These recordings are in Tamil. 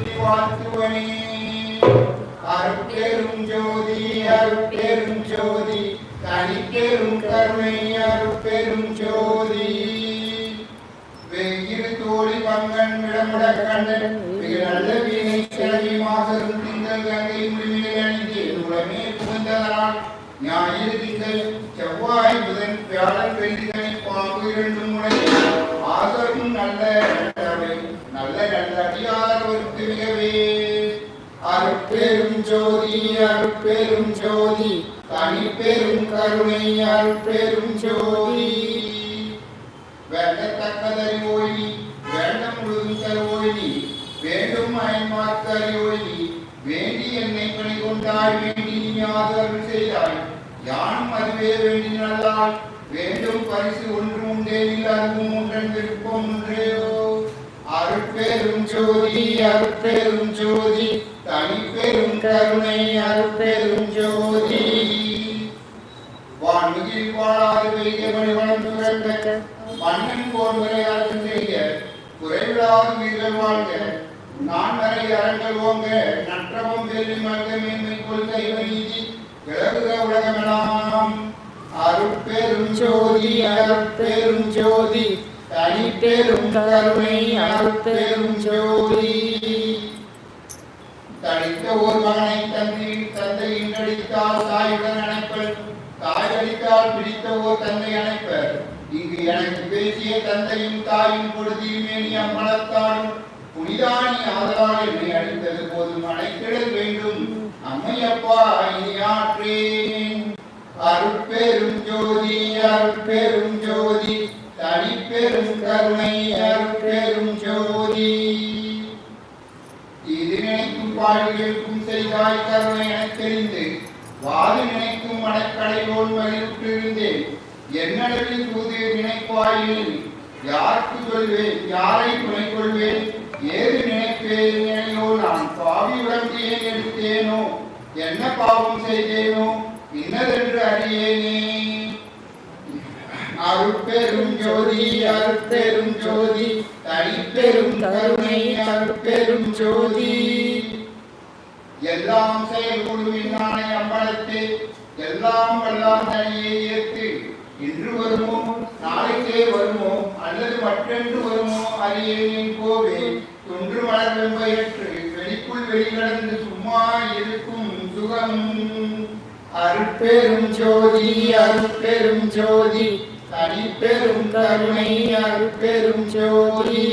சொல்லி வாழ்த்துவனே அருட்பெரும் ஜோதி அருட்பெரும் ஜோதி. தனிப்பெரும் கருணை அருட்பெரும் ஜோதி. வெயில் தோழி பங்கன் விடமுட கண்ணன். நல்ல வீணை கிளவி மாசரும் திங்கள் கங்கை முடிவிலை அணிந்து உடனே புகுந்ததனால் ஞாயிறு திங்கள் செவ்வாய் புதன் வியாழன் வெள்ளிகளை பாம்பு இரண்டும் ஆசரும் நல்ல நல்ல நல்ல அடியார் மிகவே அருட்பெரும் ஜோதி அருட்பெரும் ஜோதி தனிப்பெரும் கருணை அருட்பெரும் ஜோதி வேண்டத்தக்கதறிவோய் வேண்டம் முழுதும் தருவோய் வேண்டும் அயன்மார்க்கறிவோய் வேண்டி என்னை பணி கொண்டாய் வேண்டி நீ ஆதரவு செய்தாய் யானும் அதுவே வேண்டி நல்லால் வேண்டும் பரிசு ஒன்று உண்டே அதுவும் ஒன்றன் விருப்பம் ஒன்றேயோ அருட்பெரும் ஜோதி அருட்பெரும் ஜோதி தனிப்பெரும் கருணை அருட்பெரும் ஜோதி. வான்மிகில் வாழாது பெய்ய வளம் சுரக்க மன்னன் போர் விளையாட்டு செய்ய குறைவிடாது வீரர் வாழ்க. நான் வரை அரங்கள் ஓங்க நற்றவம் வேலி மல்க மேன்மை கொள்கை நீதி விலகுக உலகமெல்லாம் அருட்பெரும் ஜோதி அருட்பெரும் ஜோதி தனிப்பெரும் கருணை அருட்பெரும் ஜோதி. தனித்த ஓர் மகனை தந்தை தந்தை இன்றடித்தால் தாயுடன் அணைப்பர். தாயடித்தால் பிடித்த ஓர் தந்தை அணைப்பர். இங்கு எனக்கு பேசிய தந்தையும் தாயும் பொழுதில் மேனி அம்மளத்தாலும் புனிதானி ஆதலால் என்னை அடித்தது போதும் அணைத்திடல் வேண்டும். அம்மையப்பா இனி ஆற்றேன். அருட்பெரும் ஜோதி அருட்பெரும் ஜோதி. தனிப்பெரும் கருணை அருட்பெரும் ஜோதி. இது நினைக்கும் பாடுகளுக்கும் செய்தாய் கருணை எனத் தெரிந்து வாது நினைக்கும் மனக்கடையோன் மகிழ்விட்டிருந்தேன் என்னளவில் தூது நினைப்பாயில் யாருக்கு சொல்வேன் யாரை துணை கொள்வேன்? ஏது நினைப்பேன் எனையோ நான் பாவி உடம்பையே எடுத்தேனோ? என்ன பாவம் செய்தேனோ? இன்னதென்று அறியேனே. அருட்பெரும் ஜோதி அருட்பெரும் ஜோதி தனிப்பெரும் கருணை அருட்பெரும் ஜோதி. எல்லாம் செயல்கொள்ளும் நாளை எல்லாம் வல்லாம் தனியை ஏற்று. இன்று வருமோ நாளைக்கே வருமோ அல்லது மற்றென்று வருமோ அறியேன் கோவே தொன்று மலர் வெம்பயற்று வெளிக்குள் வெளிகடந்து சும்மா இருக்கும் சுகம். அருட்பெரும் ஜோதி அருட்பெரும் ஜோதி தனிப்பெரும் கருணை அருட்பெரும் ஜோதி.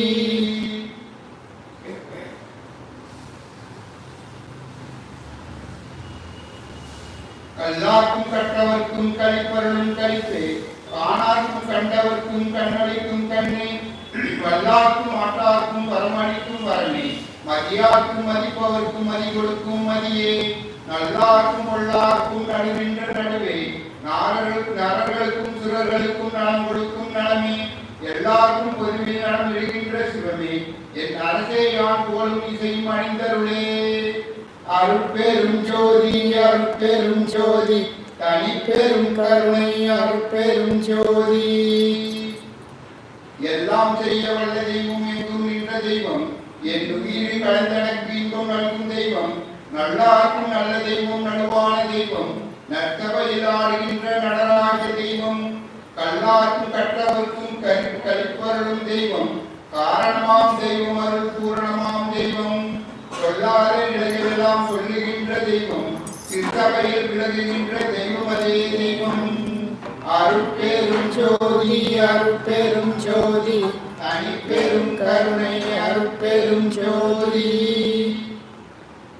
கல்லார்க்கும் கற்றவர்க்கும் கழிப்பருளும் கழிப்பே காணார்க்கும் கண்டவர்க்கும் கண்ணளிக்கும் கண்ணே. வல்லார்க்கும் ஆட்டார்க்கும் வரமளிக்கும் வரமே. மதியார்க்கும் மதிப்பவர்க்கும் மதி கொடுக்கும் மதியே. நல்லார்க்கும் கொள்ளார்க்கும் நடுவின்ற நடுவே. நரர்களுக்கும் சுரர்களுக்கும் நலம் கொடுக்கும் நலமே. எல்லாருக்கும் பொதுவே நலம் விடுகின்ற சிவமே என் அரசே யான் போலும் இசையும் அணிந்தருளே. அருட்பெரும் ஜோதி அருட்பெரும் ஜோதி. தனிப்பெரும் கருணை அருட்பெரும் ஜோதி. எல்லாம் செய்ய வல்ல தெய்வம் எங்கும் நின்ற தெய்வம். என் உயிரில் கலந்தனக்கு இன்பம் நல்கும் தெய்வம். நல்லாருக்கும் நல்ல தெய்வம் நடுவான தெய்வம். நற்சபையில் ஆடுகின்ற நடராஜ தெய்வம் கல்லார்க்கும் கற்றவர்க்கும் கழிப்பருளும் தெய்வம். காரணமாம் தெய்வம் அருள் பூரணமாம் தெய்வம். சொல்லாத நிலைகளெல்லாம் சொல்லுகின்ற தெய்வம். சித்தவையில் விலகுகின்ற தெய்வம் அதே தெய்வம். அருட்பெரும் ஜோதி அருட்பெரும் ஜோதி. தனிப்பெரும் கருணை அருட்பெரும் ஜோதி.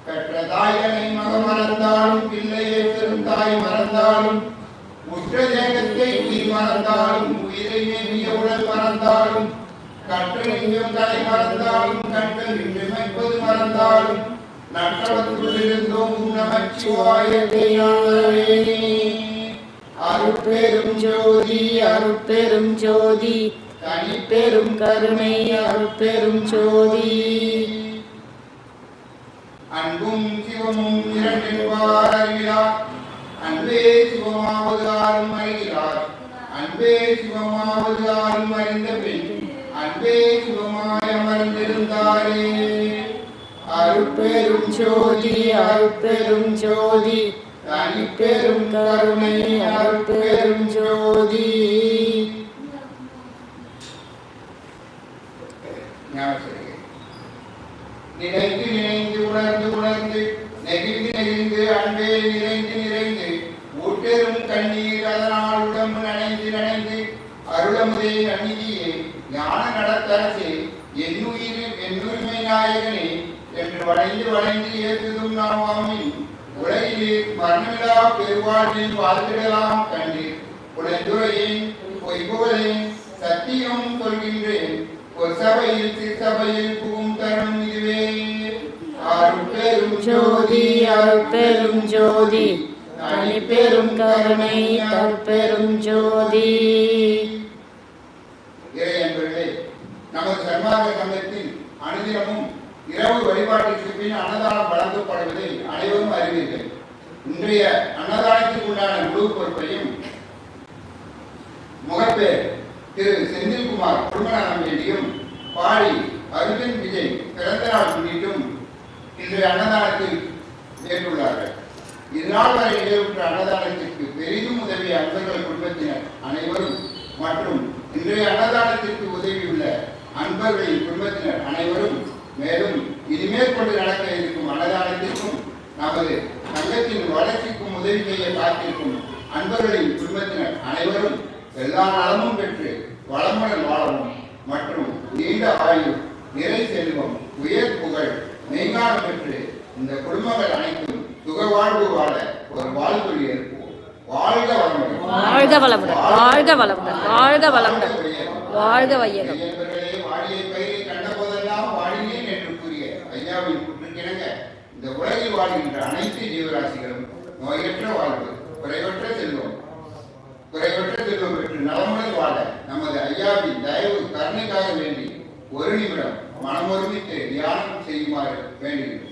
பெற்ற தாயனை மகமறந்தாலும் மறந்தாலும் பிள்ளையை பெரும் மறந்தாலும் உற்றதேகத்தை உயிர் மறந்தாலும் உயிரை மேவிய உடல் மறந்தாலும் கற்றல் நெஞ்சம் தலை மறந்தாலும் கண்கள் நிமிப்பது மறந்தாலும் நற்றவத்துள்ளிருந்தோம் நமச்சிவாயத்தையானவே அருட்பெரும் ஜோதி அருட்பெரும் ஜோதி தனிப்பெரும் கருணை அருட்பெரும் ஜோதி. அன்பும் சிவமும் இரண்டென்பார் சிவமாவது ஆறும் அறிகிறார் அன்பே சிவமாவது ஆறும் அறிந்த பின் அன்பே சிவமாய் அமர்ந்திருந்தாரே. அருட்பெரும் ஜோதி அருட்பெரும் ஜோதி தனிப்பெரும் கருணை அருட்பெரும் ஜோதி. ஞாபகம் நினைந்து நினைந்து உணர்ந்து உணர்ந்து நெகிழ்ந்து நெகிழ்ந்து அன்பே நிறைந்து நிறைந்து ஊட்டெரும் கண்ணீர் அதனால் உடம்பு நனைந்து நனைந்து அருளமுதே அநீதியே ஞான நடத்தரசே என்னுயிரில் என்னுரிமை நாயகனே என்று வளைந்து வளைந்து ஏற்றுதும் நாவாமின் உலகிலே மரணமில்லா பெருவாழ்வில் வாழ்ந்திடலாம் கண்டீர் உடந்துரையேன் பொய்புகழேன் சத்தியம் சொல்கின்றேன். ஒரு சபையில் திருச்சபையில் புகும் தருணம் இதுவே. அருட்பெரும் ஜோதி அருட்பெரும் ஜோதி. தனி பெரும் கருணை தற்பெரும் ஜோதி. நமது சன்மார்க்க சங்கத்தில் அனுதினமும் இரவு வழிபாட்டிற்கு பின் அன்னதானம் வழங்கப்படுவதை அனைவரும் அறிவீர்கள். இன்றைய அன்னதானத்திற்கு உண்டான முழு பொறுப்பையும் முகப்பேர் திரு செந்தில்குமார் குடும்பநலம் வேண்டியும் பாடி அர்ஜுன் விஜய் பிறந்த நாள் முன்னிட்டும் இன்றைய அன்னதானத்தில் ஏற்றுள்ளார்கள் இதனால் வரை நிகழ்வுற்ற அன்னதானத்திற்கு பெரிதும் உதவிய அன்பர்கள் குடும்பத்தினர் அனைவரும் மற்றும் இன்றைய அன்னதானத்திற்கு உதவியுள்ள அன்பர்களின் குடும்பத்தினர் அனைவரும் மேலும் இனிமேல் கொண்டு நடக்க இருக்கும் அன்னதானத்திற்கும் நமது சங்கத்தின் வளர்ச்சிக்கும் உதவி செய்ய காத்திருக்கும் அன்பர்களின் குடும்பத்தினர் அனைவரும் எல்லா நலமும் பெற்று வளமுடன் வாழவும் மற்றும் நீண்ட ஆயுள் நிறை செல்வம் உயர் புகழ் மெய்ஞானம் பெற்று இந்த குடும்பங்கள் அனைத்தும் சுக வாழ்வு வாழ ஒரு வாழ்வொழி ஏற்போம். வாழ்க வளமுடன். வாழ்க வளமுடன். வாழ்க வளமுடன். வாழ்க வளமுடன். வாழ்க வையகம் வாடிய பயிரை கண்ட போதெல்லாம் வாடினேன் என்று கூறிய ஐயாவின் கூற்றுக்கிணங்க இந்த உலகில் வாழ்கின்ற அனைத்து ஜீவராசிகளும் நோயற்ற வாழ்வு குறைவற்ற செல்வம். குறைவற்ற செல்வம் பெற்று நலமுடன் வாழ நமது ஐயாவின் தயவு கருணைக்காக வேண்டி ஒரு நிமிடம் மனமொருமித்து தியானம் செய்யுமாறு வேண்டுகிறோம்